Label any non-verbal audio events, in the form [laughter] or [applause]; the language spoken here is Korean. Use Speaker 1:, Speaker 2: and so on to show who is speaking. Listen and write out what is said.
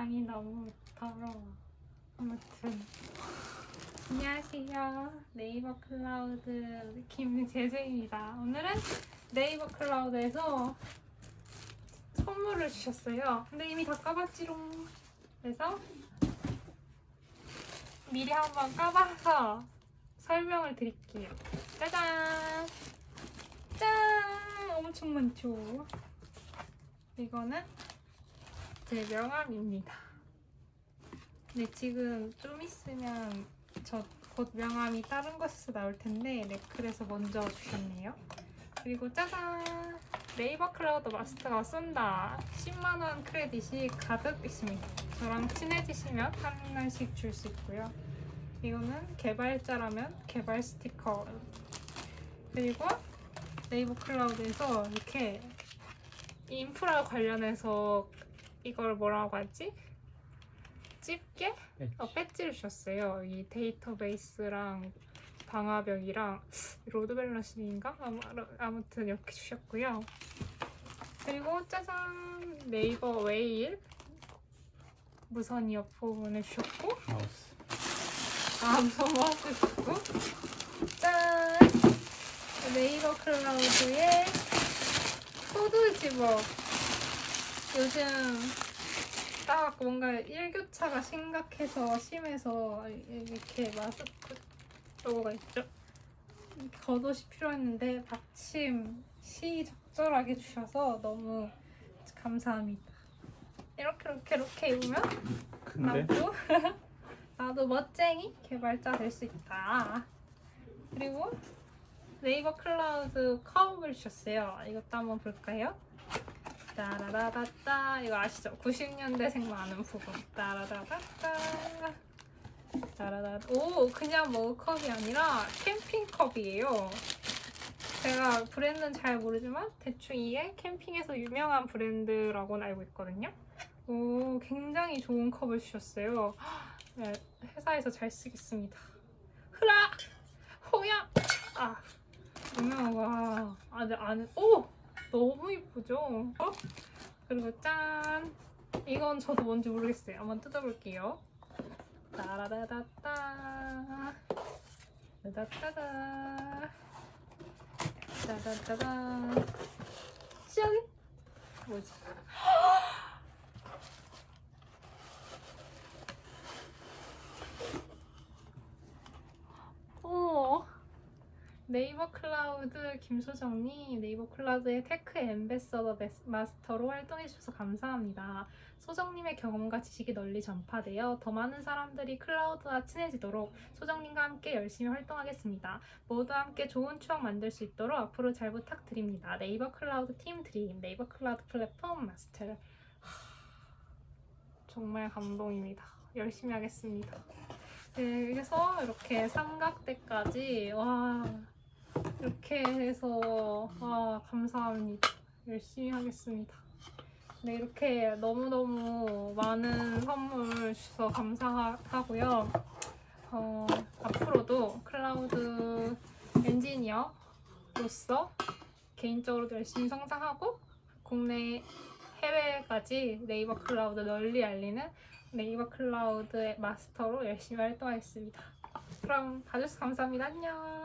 Speaker 1: 방이 너무 더러워. 아무튼 안녕하세요. 네이버 클라우드 김재재입니다. 오늘은 네이버 클라우드에서 선물을 주셨어요. 근데 이미 다 까봤지롱. 그래서 미리 한번 까봐서 설명을 드릴게요. 짜잔! 짠! 엄청 많죠? 이거는 제 명함입니다. 근데 지금 좀 있으면 저 곧 명함이 다른 곳에서 나올 텐데 네클에서 먼저 주셨네요. 그리고 짜잔! 네이버 클라우드 마스터가 쏜다. 10만원 크레딧이 가득 있습니다. 저랑 친해지시면 한 원씩 줄 수 있고요. 이거는 개발자라면 개발 스티커. 그리고 네이버 클라우드에서 이렇게 인프라 관련해서 이걸 뭐라고 하지? 집게? 어, 배지를 주셨어요. 이 데이터베이스랑 방화벽이랑 로드 밸런싱인가? 아무, 아무튼 이렇게 주셨고요. 그리고 짜잔 네이버 웨일 무선 이어폰을 주셨고
Speaker 2: 마우스.
Speaker 1: 아 무선 마우스 주고 짠 네이버 클라우드의 코드 집업 요즘 딱 뭔가 일교차가 심각해서 심해서 이렇게 마스크 로고가 있죠 겉옷이 필요했는데 마침 시 적절하게 주셔서 너무 감사합니다 이렇게 이렇게 이렇게 입으면
Speaker 2: 근데
Speaker 1: 나도 [laughs] 나도 멋쟁이 개발자 될 수 있다. 그리고 네이버 클라우드 컵을 주셨어요. 이것도 한번 볼까요? 따라라따따 이거 아시죠? 90년대생 많은 부분. 따라라따따 따라라 오 그냥 머그컵이 아니라 캠핑컵이에요. 제가 브랜드는 잘 모르지만 대충 이게 캠핑에서 유명한 브랜드라고는 알고 있거든요. 오, 굉장히 좋은 컵을 주셨어요. 네, 회사에서 잘 쓰겠습니다. 흐라! 호야! 아, 보면 와, 안에, 안에, 오! 너무 이쁘죠? 어? 그리고 짠! 이건 저도 뭔지 모르겠어요. 한번 뜯어볼게요. 따라라따따. 따다따다. 따다따다. 짠! 뭐지? 오 네이버 클라우드 김소정님 네이버 클라우드의 테크 엠베서더 마스터로 활동해주셔서 감사합니다. 소정님의 경험과 지식이 널리 전파되어 더 많은 사람들이 클라우드와 친해지도록 소정님과 함께 열심히 활동하겠습니다. 모두 함께 좋은 추억 만들 수 있도록 앞으로 잘 부탁드립니다. 네이버 클라우드 팀 드림 네이버 클라우드 플랫폼 마스터 하, 정말 감동입니다. 열심히 하겠습니다. 네, 그래서 이렇게 삼각대까지 와 이렇게 해서 와 감사합니다. 열심히 하겠습니다. 네 이렇게 너무너무 많은 선물 주셔서 감사하고요. 어, 앞으로도 클라우드 엔지니어로서 개인적으로도 열심히 성장하고 국내 해외까지 네이버 클라우드 널리 알리는 네이버 클라우드의 마스터로 열심히 활동하겠습니다. 그럼 봐주셔서 감사합니다. 안녕.